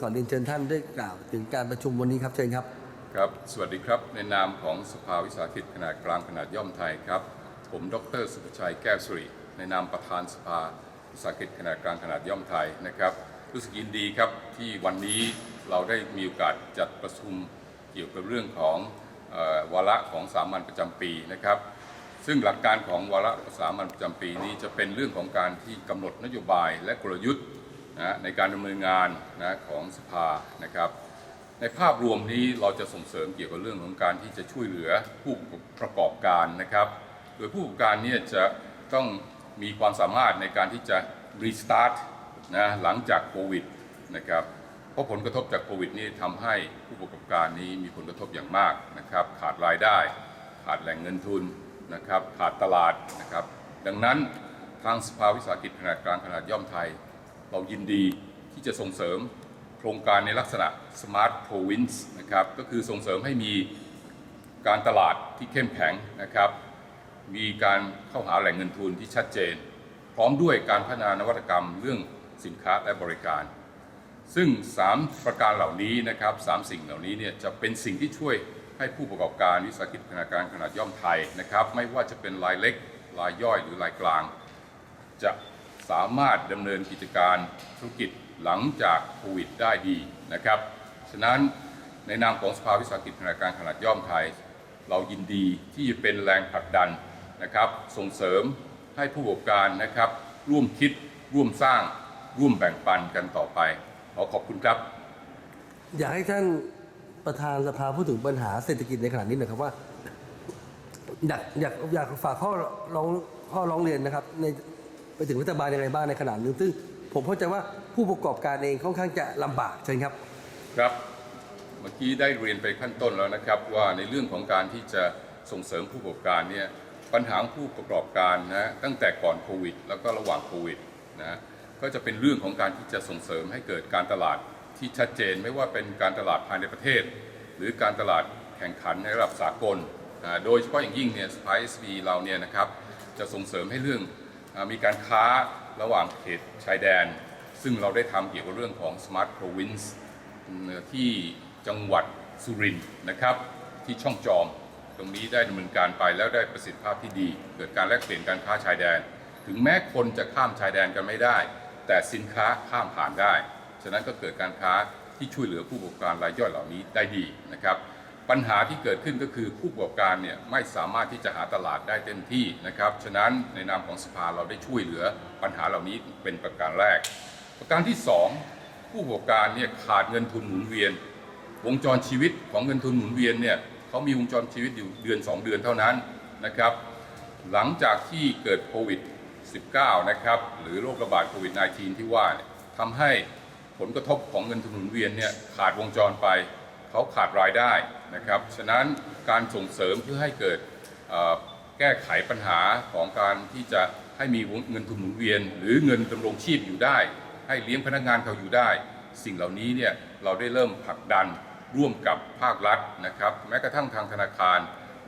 ขอเรียนเชิญท่านได้กล่าว ถึงการประชุมวันนี้ครับเชิญครับ ครับ สวัสดีครับ ในนามของสภาวิสาหกิจขนาดกลางขนาดย่อมไทยครับ ผมดรสุภชัยแก้วสุริ ในนามประธานสภาวิสาหกิจขนาดกลางขนาดย่อมไทยนะครับ รู้สึกยินดีครับที่วันนี้เราได้มีโอกาสจัดประชุมเกี่ยวกับเรื่องของออวาระของสามัญประจำปีนะครับ ซึ่งหลักการของวาระสามัญประจำปีนี้จะเป็นเรื่องของการที่กำหนดนโยบายและกลยุทธ์ นะในการดำเนินงานนะของสภานะครับในภาพรวมนี้เราจะส่งเสริมเกี่ยวกับเรื่องของการที่จะช่วยเหลือผู้ประกอบการนะครับ โดยผู้ประกอบการเนี่ยจะต้องมีความสามารถในการที่จะรีสตาร์ทนะหลังจากโควิดนะครับเพราะผลกระทบจากโควิดนี่ทำให้ผู้ประกอบการนี้มีผลกระทบอย่างมากนะครับ ขาดรายได้ ขาดแหล่งเงินทุนนะครับ ขาดตลาดนะครับ ดังนั้นทางสภาวิสาหกิจขนาดกลางขนาดย่อมไทย เรายินดีที่จะส่งเสริมโครงการในลักษณะ Smart Province นะครับก็คือส่งเสริมให้มีการตลาดที่เข้มแข็งนะครับ มีการเข้าหาแหล่งเงินทุนที่ชัดเจน พร้อมด้วยการพัฒนานวัตกรรมเรื่องสินค้าและบริการ ซึ่ง 3 ประการเหล่านี้นะครับสามสิ่งเหล่านี้เนี่ยจะเป็นสิ่งที่ช่วยให้ผู้ประกอบการวิสาหกิจขนาดกลางขนาดย่อมไทยนะครับ ไม่ว่าจะเป็นรายเล็กรายย่อยหรือรายกลาง จะ สามารถดำเนินกิจการธุรกิจหลังจากโควิดได้ดีนะครับ ฉะนั้นในนามของสภาวิสาหกิจขนาดกลางขนาดย่อมไทย เรายินดีที่จะเป็นแรงผลักดันนะครับส่งเสริมให้ผู้ประกอบการนะครับ ร่วมคิดร่วมสร้างร่วมแบ่งปันกันต่อไป ขอขอบคุณครับ อยากให้ท่านประธานสภาพูดถึงปัญหาเศรษฐกิจในขณะนี้หน่อยครับว่า อยากอยากอยากฝากข้อร้องข้อร้องเรียนนะครับใน ไปถึงรัฐบาลยังไงบ้างในขณะนี้ซึ่งผมเข้าใจว่าผู้ประกอบการเองค่อนข้างจะลำบากเชิญครับ ครับ เมื่อกี้ได้เรียนไปขั้นต้นแล้วนะครับ ว่าในเรื่องของการที่จะส่งเสริมผู้ประกอบการเนี่ยปัญหาผู้ประกอบการนะตั้งแต่ก่อนโควิด แล้วก็ระหว่างโควิดนะก็จะเป็นเรื่องของการที่จะส่งเสริมให้เกิดการตลาดที่ชัดเจนไม่ว่าเป็นการตลาดภายในประเทศ หรือการตลาดแข่งขันในระดับสากลอ่าโดยเฉพาะอย่างยิ่งเนี่ยสปายส์เราเนี่ยนะครับจะส่งเสริมให้เรื่อง มีการค้าระหว่างเขตชายแดน ซึ่งเราได้ทำเกี่ยวกับเรื่องของ Smart Province ที่จังหวัดสุรินทร์นะครับ ที่ช่องจอม ตรงนี้ได้ดำเนินการไปแล้วได้ประสิทธิภาพที่ดี เกิดการแลกเปลี่ยนการค้าชายแดน ถึงแม้คนจะข้ามชายแดนกันไม่ได้ แต่สินค้าข้ามผ่านได้ ฉะนั้นก็เกิดการค้าที่ช่วยเหลือผู้ประกอบการรายย่อยเหล่านี้ได้ดีนะครับ ปัญหาที่เกิดขึ้นก็คือผู้ประกอบการเนี่ยไม่สามารถที่จะหาตลาดได้เต็มที่นะครับ ฉะนั้นในนามของสภาเราได้ช่วยเหลือปัญหาเหล่านี้เป็นประการแรก ประการที่สองผู้ประกอบการเนี่ยขาดเงินทุนหมุนเวียน วงจรชีวิตของเงินทุนหมุนเวียนเนี่ยเขามีวงจรชีวิตอยู่เดือน 2 เดือนเท่านั้นนะครับ หลังจากที่เกิดโควิด -19 นะครับหรือโรคระบาดโควิด -19 ที่ว่าทำให้ผลกระทบของเงินทุนหมุนเวียนเนี่ยขาดวงจรไป เขาขาดรายได้นะครับ ฉะนั้นการส่งเสริมเพื่อให้เกิดแก้ไขปัญหาของการที่จะให้มีเงินทุนหมุนเวียน หรือเงินดำรงชีพอยู่ได้ ให้เลี้ยงพนักงานเขาอยู่ได้ สิ่งเหล่านี้เนี่ยเราได้เริ่มผลักดันร่วมกับภาครัฐนะครับ แม้กระทั่งทางธนาคาร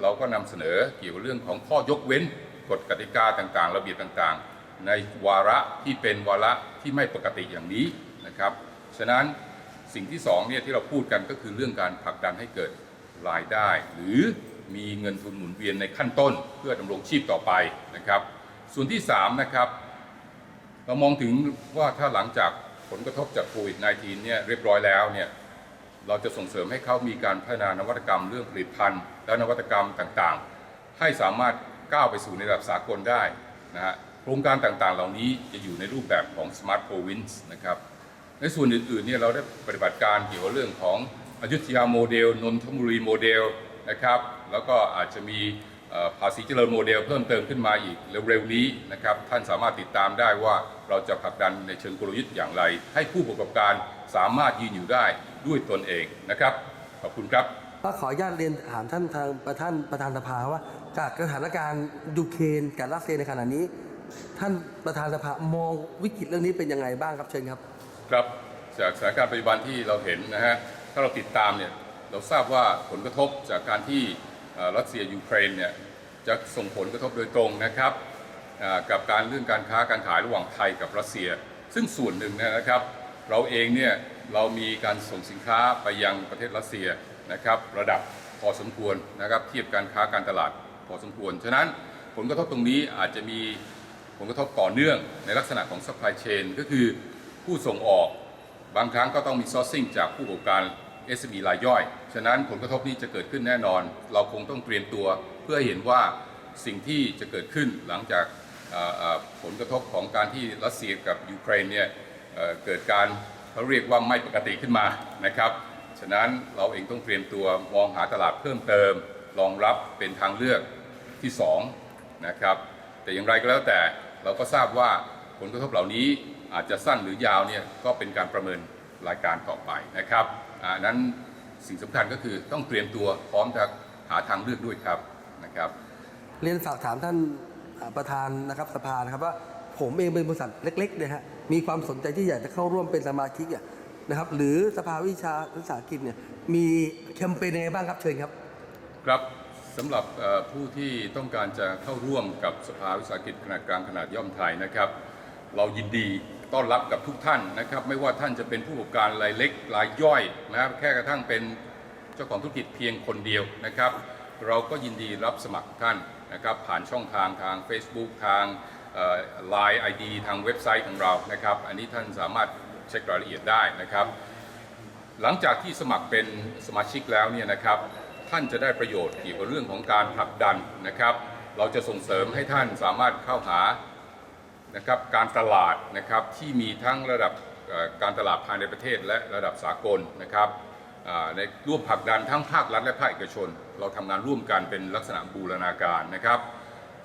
เราก็นำเสนอเกี่ยวกับเรื่องของข้อยกเว้นกฎกติกาต่างๆ ระเบียบต่างๆ ในวาระที่เป็นวาระที่ไม่ปกติอย่างนี้นะครับ ฉะนั้น สิ่งที่สองเนี่ยที่เราพูดกันก็คือเรื่องการผลักดันให้เกิดรายได้ หรือมีเงินทุนหมุนเวียนในขั้นต้น เพื่อดำรงชีพต่อไปนะครับ ส่วนที่สามนะครับเรามองถึงว่าถ้าหลังจากผลกระทบจากโควิด -19 เนี่ยเรียบร้อยแล้วเนี่ยเราจะส่งเสริมให้เขามีการพัฒนานวัตกรรมเรื่องผลิตภัณฑ์ และนวัตกรรมต่างๆ ให้สามารถก้าวไปสู่ในระดับสากลได้นะฮะโครงการต่างๆ เหล่านี้จะอยู่ในรูปแบบของ Smart Province นะครับ ในส่วนอื่นๆเนี่ยเราได้ปฏิบัติการเกี่ยวกับเรื่องของอยุธยาโมเดล นนทบุรีโมเดลนะครับ แล้วก็อาจจะมีภาษีเจริญโมเดลเพิ่มเติมขึ้นมาอีกเร็วๆนี้นะครับ ท่านสามารถติดตามได้ว่าเราจะผลักดันในเชิงกลยุทธ์อย่างไร ให้ผู้ประกอบการสามารถยืนอยู่ได้ด้วยตนเองนะครับ ขอบคุณครับก็ขออนุญาตเรียนถามท่านทางประธานประธานสภาว่า จากสถานการณ์ยูเครนกับรัสเซียในขณะนี้ ท่านประธานสภามองวิกฤตเรื่องนี้เป็นยังไงบ้างครับเชิญครับ ครับจากสถานการณ์ปัจจุบันที่เราเห็นนะฮะถ้าเราติดตามเนี่ยเราทราบว่าผลกระทบจากการที่รัสเซียยูเครนเนี่ยจะส่งผลกระทบโดยตรงนะครับกับการเรื่องการค้าการขายระหว่างไทยกับรัสเซีย ซึ่งส่วนหนึ่งนยนะครับ เราเองเนี่ยเรามีการส่งสินค้าไปยังประเทศรัสเซียนะครับ ระดับพอสมควรนะครับเทียบการค้าการตลาดพอสมควร ฉะนั้นผลกระทบตรงนี้อาจจะมีผลกระทบต่อเนื่องในลักษณะของ supply chain ก็คือ ผู้ส่งออก บางครั้งก็ต้องมี sourcing จากผู้ประกอบการ SME รายย่อย ฉะนั้นผลกระทบนี้จะเกิดขึ้นแน่นอน เราคงต้องเตรียมตัวเพื่อเห็นว่าสิ่งที่จะเกิดขึ้นหลังจากผลกระทบของการที่รัสเซียกับยูเครนเนี่ยเอ่อเกิดการเขาเรียกว่าไม่ปกติขึ้นมานะครับ ฉะนั้นเราเองต้องเตรียมตัวมองหาตลาดเพิ่มเติมรองรับเป็นทางเลือกที่สองนะครับแต่อย่างไรก็แล้วแต่เราก็ทราบว่าผลกระทบเหล่านี้ อาจจะสั้นหรือยาวเนี่ยก็เป็นการประเมินรายการต่อไปนะครับอ่านั้นสิ่งสำคัญก็คือต้องเตรียมตัวพร้อมจะหาทางเลือกด้วยครับนะครับ เรียนฝากถามท่านอ่าประธานนะครับสภานะครับว่าผมเองเป็นบริษัทเล็กๆนะฮะมีความสนใจที่อยากจะเข้าร่วมเป็นสมาชิกอะนะครับ หรือสภาวิชาวิสาหกิจเนี่ยมีแคมเปญยังไงบ้างครับเชิญครับ ครับสำหรับเอ่อผู้ที่ต้องการจะเข้าร่วมกับสภาวิสาหกิจขนาดกลางขนาดย่อมไทยนะครับ เรายินดี ต้อนรับกับทุกท่านนะครับ ไม่ว่าท่านจะเป็นผู้ประกอบการรายเล็กรายย่อยนะครับแค่กระทั่งเป็นเจ้าของธุรกิจเพียงคนเดียวนะครับ เราก็ยินดีรับสมัครท่านนะครับ ผ่านช่องทางทาง Facebook ทางไลน์ไอดีทางเว็บไซต์ของเรานะครับ อันนี้ท่านสามารถเช็ครายละเอียดได้นะครับ หลังจากที่สมัครเป็นสมาชิกแล้วเนี่ยนะครับ ท่านจะได้ประโยชน์เกี่ยวกับเรื่องของการผลักดันนะครับ เราจะส่งเสริมให้ท่านสามารถเข้าหา นะครับการตลาดนะครับที่มีทั้งระดับการตลาดภายในประเทศและระดับสากลนะครับในร่วมผลักดันทั้งภาครัฐและภาคเอกชน เราทำงานร่วมกันเป็นลักษณะบูรณาการนะครับ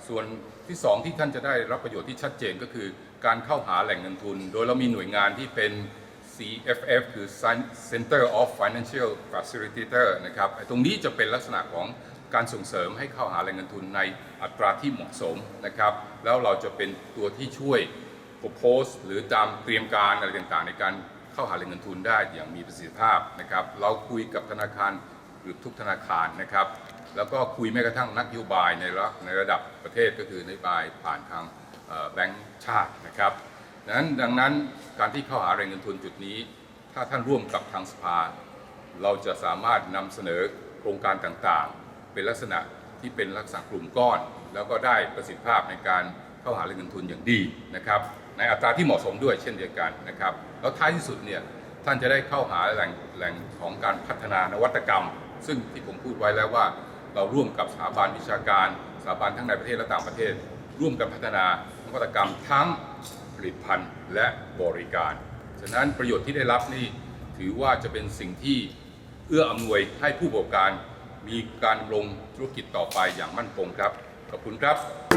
ส่วนที่สองที่ท่านจะได้รับประโยชน์ที่ชัดเจนก็คือการเข้าหาแหล่งเงินทุน โดยเรามีหน่วยงานที่เป็น CFF คือ Center of Financial Facilitator นะครับตรงนี้จะเป็นลักษณะของ การส่งเสริมให้เข้าหาแหล่งเงินทุนในอัตราที่เหมาะสมนะครับ แล้วเราจะเป็นตัวที่ช่วย propose หรือตามเตรียมการอะไรต่างๆ ในการเข้าหาแหล่งเงินทุนได้อย่างมีประสิทธิภาพนะครับ เราคุยกับธนาคารเกือทุกธนาคารนะครับ แล้วก็คุยแม้กระทั่งนักนโยบายในระในระดับประเทศก็คือนโยบายผ่านทางแบงก์ชาตินะครับดังนั้นดังนั้นการที่เข้าหาแหล่งเงินทุนจุดนี้ ถ้าท่านร่วมกับทางสภา เราจะสามารถนำเสนอโครงการต่างๆ เป็นลักษณะที่เป็นลักษณะกลุ่มก้อน แล้วก็ได้ประสิทธิภาพในการเข้าหาแหล่งเงินทุนอย่างดีนะครับ ในอัตราที่เหมาะสมด้วยเช่นเดียวกันนะครับ แล้วท้ายที่สุดเนี่ยท่านจะได้เข้าหาแหล่งแหล่งของการพัฒนานวัตกรรม ซึ่งที่ผมพูดไว้แล้วว่า เราร่วมกับสถาบันวิชาการสถาบันทั้งในประเทศและต่างประเทศ ร่วมกันพัฒนานวัตกรรมทั้งผลิตภัณฑ์และบริการ ฉะนั้นประโยชน์ที่ได้รับนี่ถือว่าจะเป็นสิ่งที่เอื้ออำนวยให้ผู้ประกอบการ มีการลงธุรกิจต่อไปอย่างมั่นคงครับ ขอบคุณครับ